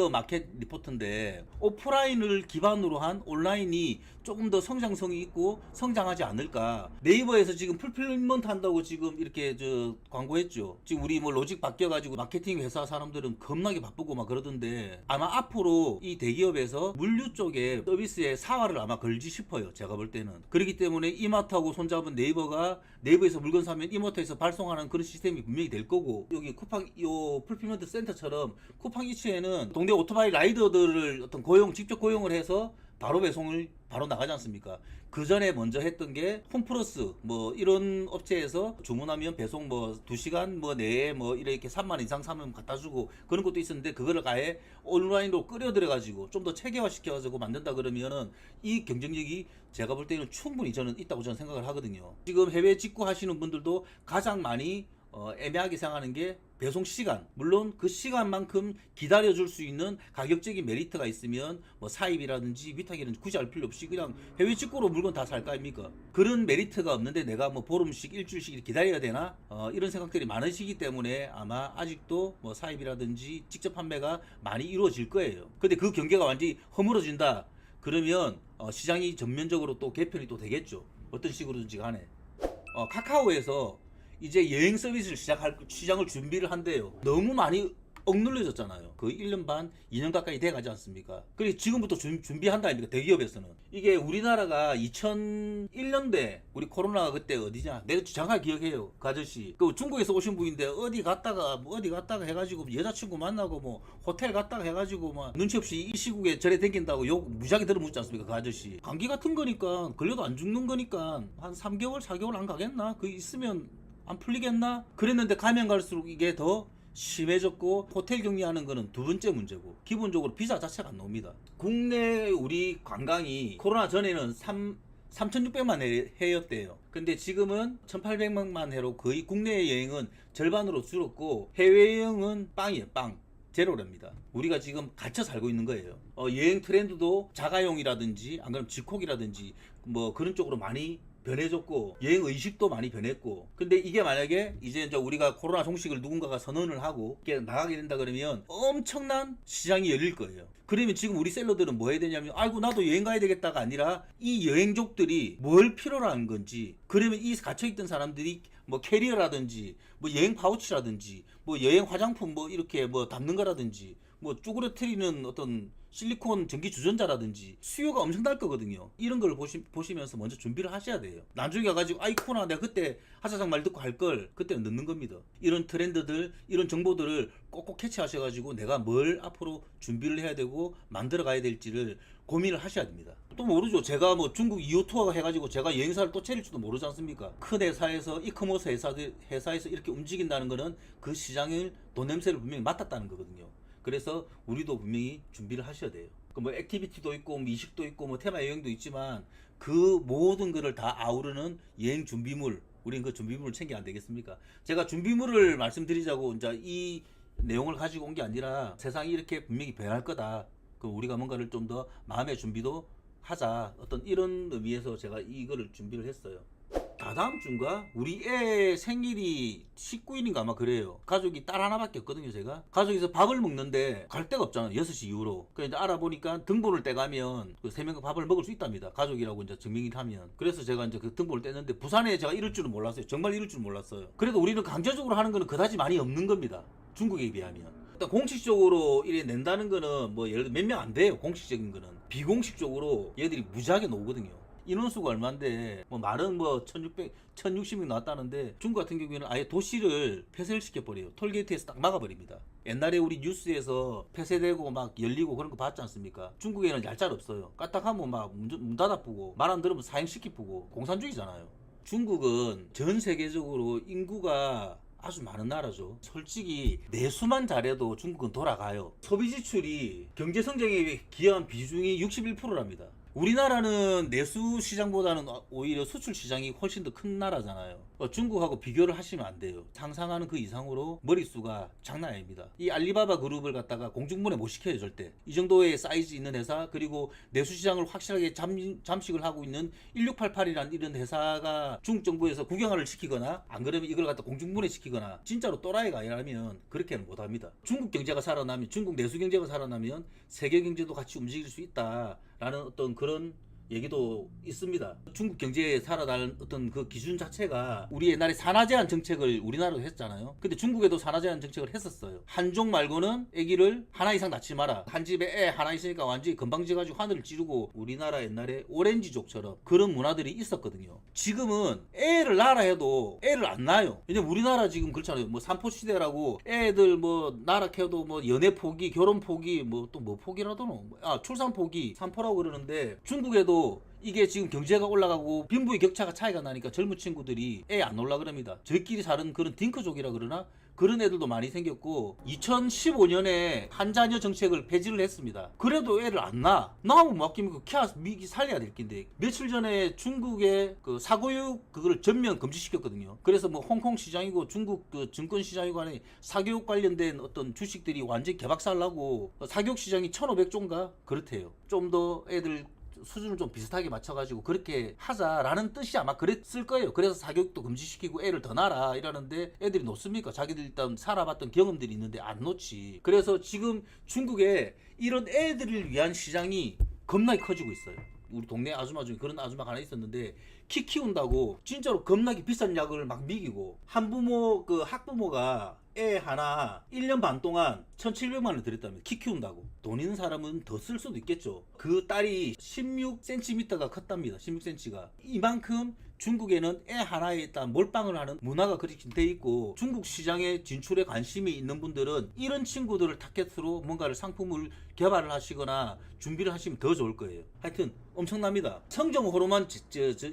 미디어 마켓 리포트인데 오프라인을 기반으로 한 온라인이 조금 더 성장성이 있고 성장하지 않을까. 네이버에서 지금 풀필먼트 한다고 지금 이렇게 저 광고했죠. 지금 우리 뭐 로직 바뀌어가지고 마케팅 회사 사람들은 겁나게 바쁘고 막 그러던데 아마 앞으로 이 대기업에서 물류 쪽에 서비스에 사활을 아마 걸지 싶어요. 제가 볼 때는. 그렇기 때문에 이마트하고 손잡은 네이버가 네이버에서 물건 사면 이마트에서 발송하는 그런 시스템이 분명히 될 거고 여기 쿠팡 요 풀필먼트 센터처럼 쿠팡 이츠에는 동네 오토바이 라이더들을 어떤 고용 직접 고용을 해서 바로 배송을 바로 나가지 않습니까? 그 전에 먼저 했던 게 홈플러스 뭐 이런 업체에서 주문하면 배송 뭐 2시간 뭐 내에 뭐 이렇게 3만 이상 사면 갖다 주고 그런 것도 있었는데 그거를 아예 온라인으로 끌어들여 가지고 좀 더 체계화 시켜 가지고 만든다 그러면은 이 경쟁력이 제가 볼 때는 충분히 저는 있다고 저는 생각을 하거든요. 지금 해외 직구 하시는 분들도 가장 많이 어, 애매하게 생각하는 게 배송 시간. 물론 그 시간만큼 기다려줄 수 있는 가격적인 메리트가 있으면 뭐 사입이라든지 위탁이라든지 굳이 할 필요 없이 그냥 해외 직구로 물건 다 살 거 아닙니까? 그런 메리트가 없는데 내가 뭐 보름씩 일주일씩 기다려야 되나? 어, 이런 생각들이 많으시기 때문에 아마 아직도 뭐 사입이라든지 직접 판매가 많이 이루어질 거예요. 근데 그 경계가 완전히 허물어진다. 그러면 어, 시장이 전면적으로 또 개편이 또 되겠죠. 어떤 식으로든지 간에. 어, 카카오에서 이제 여행 서비스를 시작할 시장을 준비를 한대요. 너무 많이 억눌려졌잖아요. 거의 1년 반, 2년 가까이 돼 가지 않습니까? 그리고 지금부터 준, 준비한다 아닙니까? 대기업에서는. 이게 우리나라가 2001년대 우리 코로나가 그때 어디냐? 내가 정확하게 기억해요. 그 아저씨. 그 중국에서 오신 분인데 어디 갔다가 뭐 어디 갔다가 해가지고 여자친구 만나고 뭐 호텔 갔다가 해가지고 막 눈치 없이 이 시국에 절에 댕긴다고 욕 무지하게 들어묻지 않습니까? 그 아저씨. 감기 같은 거니까 걸려도 안 죽는 거니까 한 3개월, 4개월 안 가겠나? 그 있으면 안 풀리겠나? 그랬는데 가면 갈수록 이게 더 심해졌고 호텔 격리하는 거는 두 번째 문제고 기본적으로 비자 자체가 안 나옵니다. 국내 우리 관광이 코로나 전에는 3 3,600만 회- 회였대요. 근데 지금은 1,800만 회로 거의 국내 여행은 절반으로 줄었고 해외 여행은 빵이에요, 빵. 제로랍니다. 우리가 지금 갇혀 살고 있는 거예요. 어, 여행 트렌드도 자가용이라든지 안 그러면 직콕이라든지 뭐 그런 쪽으로 많이 변해졌고 여행 의식도 많이 변했고 근데 이게 만약에 이제 이제 우리가 코로나 종식을 누군가가 선언을 하고 이렇게 나가게 된다 그러면 엄청난 시장이 열릴 거예요. 그러면 지금 우리 셀러들은 뭐 해야 되냐면 아이고 나도 여행 가야 되겠다가 아니라 이 여행족들이 뭘 필요로 하는 건지 그러면 이 갇혀 있던 사람들이 뭐 캐리어라든지 뭐 여행 파우치라든지 뭐 여행 화장품 뭐 이렇게 뭐 담는 거라든지 뭐 쭈그러뜨리는 어떤 실리콘 전기 주전자라든지 수요가 엄청 날 거거든요. 이런 걸 보시, 보시면서 먼저 준비를 하셔야 돼요. 나중에 가가지고 아이코나 내가 그때 하사장 말 듣고 할 걸 그때는 늦는 겁니다. 이런 트렌드들, 이런 정보들을 꼭꼭 캐치하셔가지고 내가 뭘 앞으로 준비를 해야 되고 만들어 가야 될지를 고민을 하셔야 됩니다. 또 모르죠. 제가 뭐 중국 2호 투어가 해가지고 제가 여행사를 또 차릴지도 모르지 않습니까? 큰 회사에서 이커머스 회사들, 회사에서 이렇게 움직인다는 거는 그 시장을 돈 냄새를 분명히 맡았다는 거거든요. 그래서 우리도 분명히 준비를 하셔야 돼요. 그뭐 액티비티도 있고 뭐 이식도 있고 뭐 테마 여행도 있지만 그 모든 거를 다 아우르는 여행 준비물 우리는 그 준비물을 챙겨야 안 되겠습니까? 제가 준비물을 말씀드리자고 이제 이 내용을 가지고 온 게 아니라 세상이 이렇게 분명히 변할 거다. 그 우리가 뭔가를 좀 더 마음의 준비도 하자. 어떤 이런 의미에서 제가 이거를 준비를 했어요. 다다음 주인가? 우리 애 생일이 19일인가 아마 그래요. 가족이 딸 하나밖에 없거든요, 제가. 가족에서 밥을 먹는데 갈 데가 없잖아요. 6시 이후로. 그래서 이제 알아보니까 등본을 떼가면 그 세 명과 밥을 먹을 수 있답니다. 가족이라고 이제 증명이 하면. 그래서 제가 이제 그 등본을 떼는데 부산에 제가 이럴 줄은 몰랐어요. 정말 이럴 줄은 몰랐어요. 그래도 우리는 강제적으로 하는 거는 그다지 많이 없는 겁니다. 중국에 비하면. 일단 공식적으로 이래 낸다는 거는 뭐 예를 들어 몇 명 안 돼요. 공식적인 거는. 비공식적으로 얘들이 무지하게 나오거든요. 인원수가 얼마인데 뭐 말은 뭐 1600, 1060명 나왔다는데 중국 같은 경우에는 아예 도시를 폐쇄를 시켜버려요. 톨게이트에서 딱 막아버립니다. 옛날에 우리 뉴스에서 폐쇄되고 막 열리고 그런 거 봤지 않습니까? 중국에는 얄짤 없어요. 까딱하면 막문 닫아쁘고 말 안 들으면 사행시키고 공산주의잖아요. 중국은 전 세계적으로 인구가 아주 많은 나라죠. 솔직히 내수만 잘해도 중국은 돌아가요. 소비 지출이 경제 성장에 기여한 비중이 61%랍니다. 우리나라는 내수 시장보다는 오히려 수출 시장이 훨씬 더 큰 나라잖아요. 어, 중국하고 비교를 하시면 안 돼요. 상상하는 그 이상으로 머릿수가 장난 아닙니다. 이 알리바바 그룹을 갖다가 공중분해 못 시켜요, 절대. 이 정도의 사이즈 있는 회사, 그리고 내수 시장을 확실하게 잠, 잠식을 하고 있는 1688이라는 이런 회사가 중국 정부에서 국영화를 시키거나 안 그러면 이걸 갖다 공중분해 시키거나 진짜로 또라이가 아니라면 그렇게는 못 합니다. 중국 경제가 살아나면 중국 내수 경제가 살아나면 세계 경제도 같이 움직일 수 있다라는 어떤 그런 얘기도 있습니다. 중국 경제에 살아날 어떤 그 기준 자체가 우리 옛날에 산화 제한 정책을 우리나라도 했잖아요. 근데 중국에도 산화 제한 정책을 했었어요. 한종 말고는 아기를 하나 이상 낳지 마라. 한 집에 애 하나 있으니까 완전히 건방지 가지고 하늘을 찌르고 우리나라 옛날에 오렌지족처럼 그런 문화들이 있었거든요. 지금은 애를 낳아라 해도 애를 안 낳아요. 왜냐면 우리나라 지금 그렇잖아요. 뭐 삼포 시대라고 애들 뭐 낳아 캐도 뭐 연애 포기, 결혼 포기, 뭐또뭐 포기라더노. 아 출산 포기, 삼포라고 그러는데 중국에도 이게 지금 경제가 올라가고 빈부의 격차가 차이가 나니까 젊은 친구들이 애 안 올라 그럽니다. 저희끼리 사는 그런 딩크족이라 그러나 그런 애들도 많이 생겼고 2015년에 한자녀 정책을 폐지를 했습니다. 그래도 애를 안 낳아. 낳으면 맡기면 그 키아 미기 살려야 될 낀데 며칠 전에 중국의 그 사교육 그거를 전면 금지시켰거든요. 그래서 뭐 홍콩 시장이고 중국 그 증권 시장이고 간에 사교육 관련된 어떤 주식들이 완전히 개박살 나고 사교육 시장이 1,500조인가 그렇대요. 좀 더 애들 수준을 좀 비슷하게 맞춰가지고 그렇게 하자라는 뜻이 아마 그랬을 거예요. 그래서 사교육도 금지시키고 애를 더 낳아라 이러는데 애들이 놓습니까? 자기들 일단 살아봤던 경험들이 있는데 안 놓지. 그래서 지금 중국에 이런 애들을 위한 시장이 겁나게 커지고 있어요. 우리 동네 아줌마 중에 그런 아줌마가 하나 있었는데 키 키운다고 진짜로 겁나게 비싼 약을 막 미기고 한부모 그 학부모가 애 하나 1년 반 동안 1,700만 원 들였다면 키 키운다고. 돈 있는 사람은 더 쓸 수도 있겠죠. 그 딸이 16cm가 컸답니다. 16cm가. 이만큼 중국에는 애 하나에 일단 몰빵을 하는 문화가 그렇게 돼 있고 중국 시장에 진출에 관심이 있는 분들은 이런 친구들을 타겟으로 뭔가를 상품을 개발을 하시거나 준비를 하시면 더 좋을 거예요. 하여튼 엄청납니다. 성정 호르몬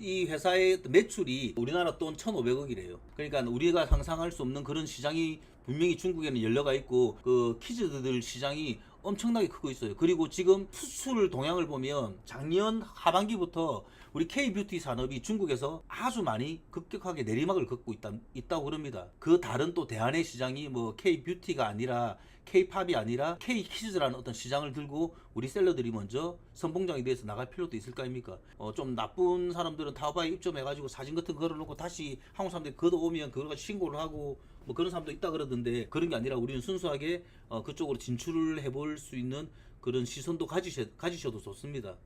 이 회사의 매출이 우리나라 돈 1,500억이래요. 그러니까 우리가 상상할 수 없는 그런 시장이 분명히 중국에는 열려가 있고 그 키즈들 시장이 엄청나게 크고 있어요. 그리고 지금 수출 동향을 보면 작년 하반기부터 우리 K-뷰티 산업이 중국에서 아주 많이 급격하게 내리막을 걷고 있다, 있다고 그럽니다. 그 다른 또 대안의 시장이 뭐 K-뷰티가 아니라 K-팝이 아니라 K-키즈라는 어떤 시장을 들고 우리 셀러들이 먼저 선봉장에 대해서 나갈 필요도 있을 거 아닙니까? 어, 좀 나쁜 사람들은 타오바에 입점해가지고 사진 같은 거 걸어놓고 다시 한국 사람들이 걷어오면 그걸 가지고 신고를 하고 뭐 그런 사람도 있다 그러던데 그런 게 아니라 우리는 순수하게 어, 그쪽으로 진출을 해볼 수 있는 그런 시선도 가지셔, 가지셔도 좋습니다.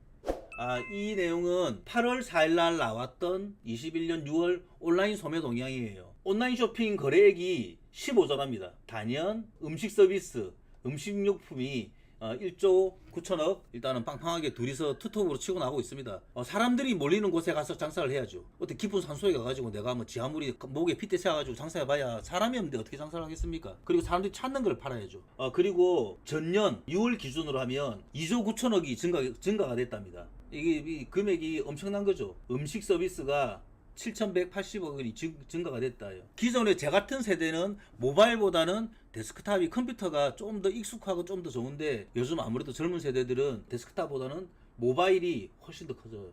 아, 이 내용은 8월 4일 날 나왔던 21년 6월 온라인 소매 동향이에요. 온라인 쇼핑 거래액이 15조랍니다. 단연 음식 서비스, 음식용품이 어, 1조 9천억 일단은 빵빵하게 둘이서 투톱으로 치고 나가고 있습니다. 어, 사람들이 몰리는 곳에 가서 장사를 해야죠. 어떻게 깊은 산소에 가가지고 내가 뭐 지하물이 목에 핏대 세워가지고 장사해봐야 사람이 없는데 어떻게 장사를 하겠습니까? 그리고 사람들이 찾는 걸 팔아야죠. 어, 그리고 전년 6월 기준으로 하면 2조 9천억이 증가, 증가가 됐답니다. 이게 이 금액이 엄청난 거죠. 음식 서비스가 7,180억 원이 증, 증가가 됐다요. 기존의 제 같은 세대는 모바일보다는 데스크탑이 컴퓨터가 좀 더 익숙하고 좀 더 좋은데 요즘 아무래도 젊은 세대들은 데스크탑보다는 모바일이 훨씬 더 커져요.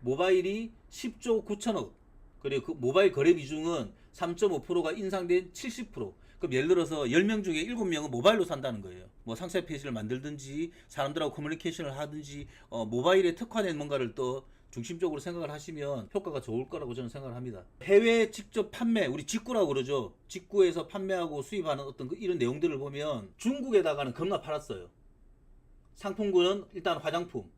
모바일이 10조 9천억 그리고 그 모바일 거래 비중은 3.5%가 인상된 70%. 그럼 예를 들어서 10명 중에 7명은 모바일로 산다는 거예요. 뭐 상세 페이지를 만들든지 사람들하고 커뮤니케이션을 하든지 어, 모바일에 특화된 뭔가를 또 중심적으로 생각을 하시면 효과가 좋을 거라고 저는 생각을 합니다. 해외 직접 판매, 우리 직구라고 그러죠. 직구에서 판매하고 수입하는 어떤 그 이런 내용들을 보면 중국에다가는 겁나 팔았어요. 상품군은 일단 화장품,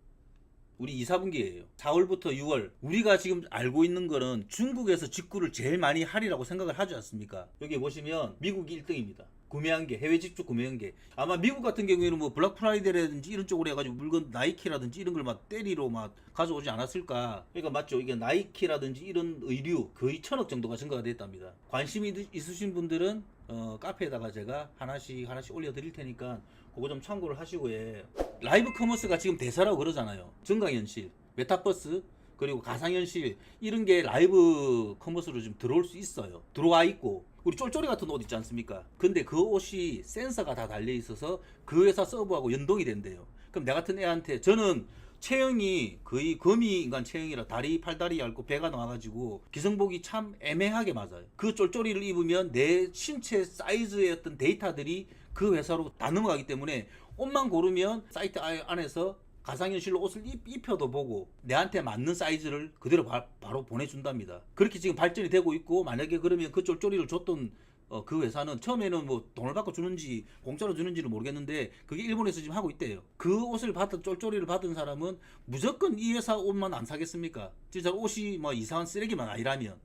우리 2, 4분기예요. 4월부터 6월. 우리가 지금 알고 있는 거는 중국에서 직구를 제일 많이 하리라고 생각을 하지 않습니까? 여기 보시면 미국이 1등입니다. 구매한 게 해외 직접 구매한 게 아마 미국 같은 경우에는 뭐 블랙 프라이데이라든지 이런 쪽으로 해가지고 물건 나이키라든지 이런 걸 막 때리러 막 가져오지 않았을까 그러니까 맞죠 이게 나이키라든지 이런 의류 거의 천억 정도가 증가가 됐답니다 관심이 있- 있으신 분들은 어, 카페에다가 제가 하나씩 하나씩 올려드릴 테니까 그거 좀 참고를 하시고 예. 라이브 커머스가 지금 대세라고 그러잖아요 증강현실 메타버스 그리고 가상현실 이런 게 라이브 커머스로 좀 들어올 수 있어요. 들어와 있고 우리 쫄쫄이 같은 옷 있지 않습니까? 근데 그 옷이 센서가 다 달려 있어서 그 회사 서버하고 연동이 된대요. 그럼 내 같은 애한테 저는 체형이 거의 거미 인간 체형이라 다리 팔다리 얇고 배가 나와가지고 기성복이 참 애매하게 맞아요. 그 쫄쫄이를 입으면 내 신체 사이즈의 어떤 데이터들이 그 회사로 다 넘어가기 때문에 옷만 고르면 사이트 아- 안에서 가상현실로 옷을 입, 입혀도 보고 내한테 맞는 사이즈를 그대로 바, 로 보내준답니다. 그렇게 지금 발전이 되고 있고 만약에 그러면 그 쫄쫄이를 줬던 어, 그 회사는 처음에는 뭐 돈을 받고 주는지 공짜로 주는지는 모르겠는데 그게 일본에서 지금 하고 있대요. 그 옷을 받은 쫄쫄이를 받은 사람은 무조건 이 회사 옷만 안 사겠습니까? 진짜 옷이 뭐 이상한 쓰레기만 아니라면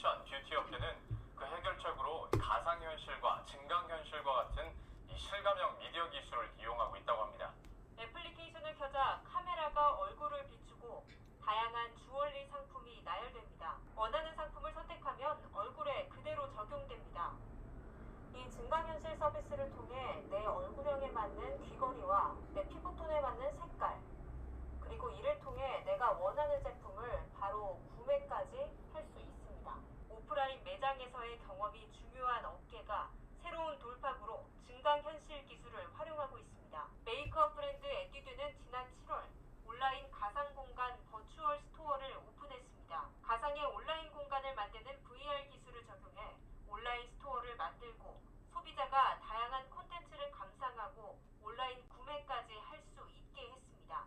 패션, 뷰티 업계는 그 해결책으로 가상현실과 증강현실과 같은 이 실감형 미디어 기술을 이용하고 있다고 합니다. 애플리케이션을 켜자 카메라가 얼굴을 비추고 다양한 주얼리 상품이 나열됩니다. 원하는 상품을 선택하면 얼굴에 그대로 적용됩니다. 이 증강현실 서비스를 통해 내 얼굴형에 맞는 귀걸이와 내 피부톤에 맞는 색깔, 그리고 이를 통해 내가 원하는 제품을 바로 구매까지 할 수 있습니다. 오프라인 매장에서의 경험이 중요한 업계가 새로운 돌파구로 증강현실 기술을 활용하고 있습니다. 메이크업 브랜드 에뛰드는 지난 7월 온라인 가상 공간 버추얼 스토어를 오픈했습니다. 가상의 온라인 공간을 만드는 VR 기술을 적용해 온라인 스토어를 만들고 소비자가 다양한 콘텐츠를 감상하고 온라인 구매까지 할 수 있게 했습니다.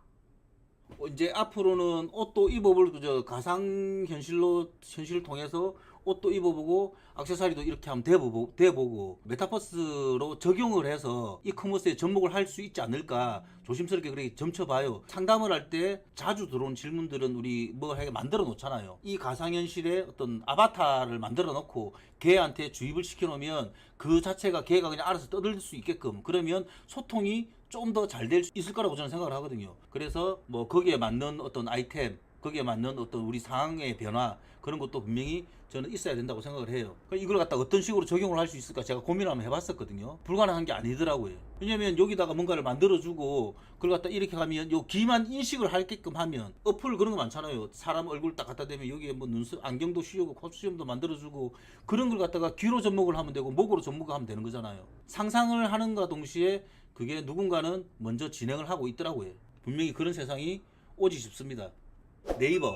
어, 이제 앞으로는 옷도 입어볼 그저 가상 현실로 현실을 통해서 옷도 입어보고 액세서리도 이렇게 하면 돼보고, 돼보고 메타버스로 적용을 해서 이커머스에 접목을 할 수 있지 않을까 조심스럽게 그렇게 점쳐봐요. 상담을 할 때 자주 들어온 질문들은 우리 뭐 하게 만들어 놓잖아요. 이 가상현실의 어떤 아바타를 만들어 놓고 걔한테 주입을 시켜 놓으면 그 자체가 걔가 그냥 알아서 떠들 수 있게끔 그러면 소통이 좀 더 잘 될 수 있을 거라고 저는 생각을 하거든요. 그래서 뭐 거기에 맞는 어떤 아이템, 거기에 맞는 어떤 우리 상황의 변화 그런 것도 분명히 저는 있어야 된다고 생각을 해요. 이걸 갖다 어떤 식으로 적용을 할 수 있을까 제가 고민을 한번 해봤었거든요. 불가능한 게 아니더라고요. 왜냐면 여기다가 뭔가를 만들어주고 그걸 갖다 이렇게 하면 요 귀만 인식을 하게끔 하면 어플 그런 거 많잖아요. 사람 얼굴 딱 갖다 대면 여기에 뭐 눈썹 안경도 씌우고 콧수염도 만들어주고 그런 걸 갖다가 귀로 접목을 하면 되고 목으로 접목을 하면 되는 거잖아요. 상상을 하는가 동시에 그게 누군가는 먼저 진행을 하고 있더라고요. 분명히 그런 세상이 오지 싶습니다. 네이버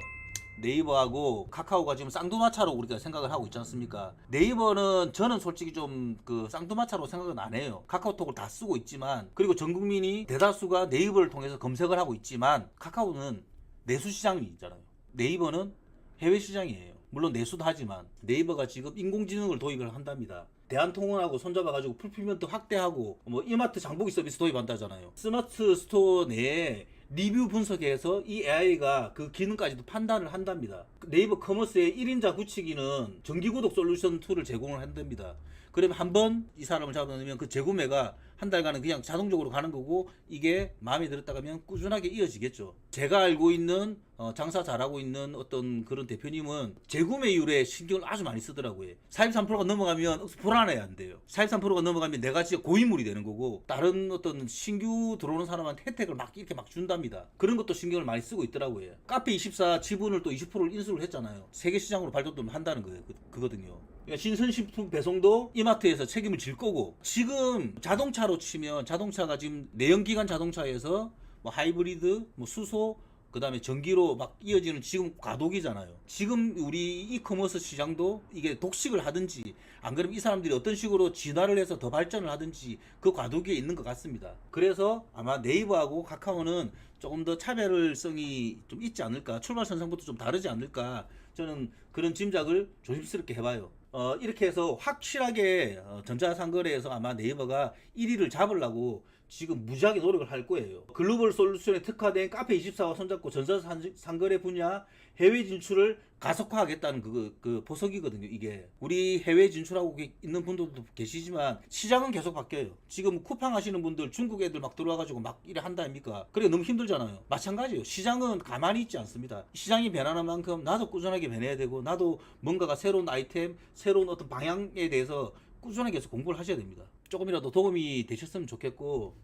네이버하고 카카오가 지금 쌍두마차로 우리가 생각을 하고 있지 않습니까? 네이버는 저는 솔직히 좀 그 쌍두마차로 생각은 안 해요. 카카오톡을 다 쓰고 있지만 그리고 전 국민이 대다수가 네이버를 통해서 검색을 하고 있지만 카카오는 내수 시장이 있잖아요. 네이버는 해외 시장이에요. 물론 내수도 하지만 네이버가 지금 인공지능을 도입을 한답니다. 대한통운하고 손잡아가지고 풀필먼트 확대하고 뭐 이마트 장보기 서비스 도입한다잖아요. 스마트 스토어 내에 리뷰 분석해서 이 AI가 그 기능까지도 판단을 한답니다. 네이버 커머스의 1인자 굳히기는 정기구독 솔루션 툴을 제공을 한답니다. 그러면 한 번 이 사람을 잡아놓으면 그 재구매가 한 달간은 그냥 자동적으로 가는 거고 이게 마음에 들었다 가면 꾸준하게 이어지겠죠. 제가 알고 있는 어, 장사 잘하고 있는 어떤 그런 대표님은 재구매율에 신경을 아주 많이 쓰더라고요. 43%가 넘어가면 불안해야 안 돼요. 43%가 넘어가면 내가 진짜 고인물이 되는 거고 다른 어떤 신규 들어오는 사람한테 혜택을 막 이렇게 막 준답니다. 그런 것도 신경을 많이 쓰고 있더라고요. 카페24 지분을 또 20%를 인수를 했잖아요. 세계 시장으로 발돋도 한다는 거예요. 그, 그거든요. 그러니까 신선식품 배송도 이마트에서 책임을 질 거고 지금 자동차로 치면 자동차가 지금 내연기관 자동차에서 뭐 하이브리드, 뭐 수소, 그 다음에 전기로 막 이어지는 지금 과도기잖아요. 지금 우리 이커머스 시장도 이게 독식을 하든지 안 그러면 이 사람들이 어떤 식으로 진화를 해서 더 발전을 하든지 그 과도기에 있는 것 같습니다. 그래서 아마 네이버하고 카카오는 조금 더 차별성이 좀 있지 않을까 출발선상부터 좀 다르지 않을까 저는 그런 짐작을 조심스럽게 해봐요. 어, 이렇게 해서 확실하게 어, 전자상거래에서 아마 네이버가 1위를 잡으려고 지금 무지하게 노력을 할 거예요. 글로벌 솔루션에 특화된 카페24와 손잡고 전자상거래 분야 해외 진출을 가속화하겠다는 그, 그 보석이거든요, 이게. 우리 해외 진출하고 계- 있는 분들도 계시지만 시장은 계속 바뀌어요. 지금 쿠팡 하시는 분들 중국 애들 막 들어와가지고 막 이래 한다 아닙니까? 그래 너무 힘들잖아요. 마찬가지예요. 시장은 가만히 있지 않습니다. 시장이 변하는 만큼 나도 꾸준하게 변해야 되고 나도 뭔가가 새로운 아이템, 새로운 어떤 방향에 대해서 꾸준하게 계속 공부를 하셔야 됩니다. 조금이라도 도움이 되셨으면 좋겠고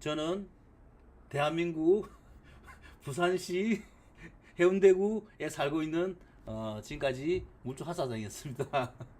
저는 대한민국 부산시 해운대구에 살고 있는 어, 지금까지 물주 하사장이었습니다.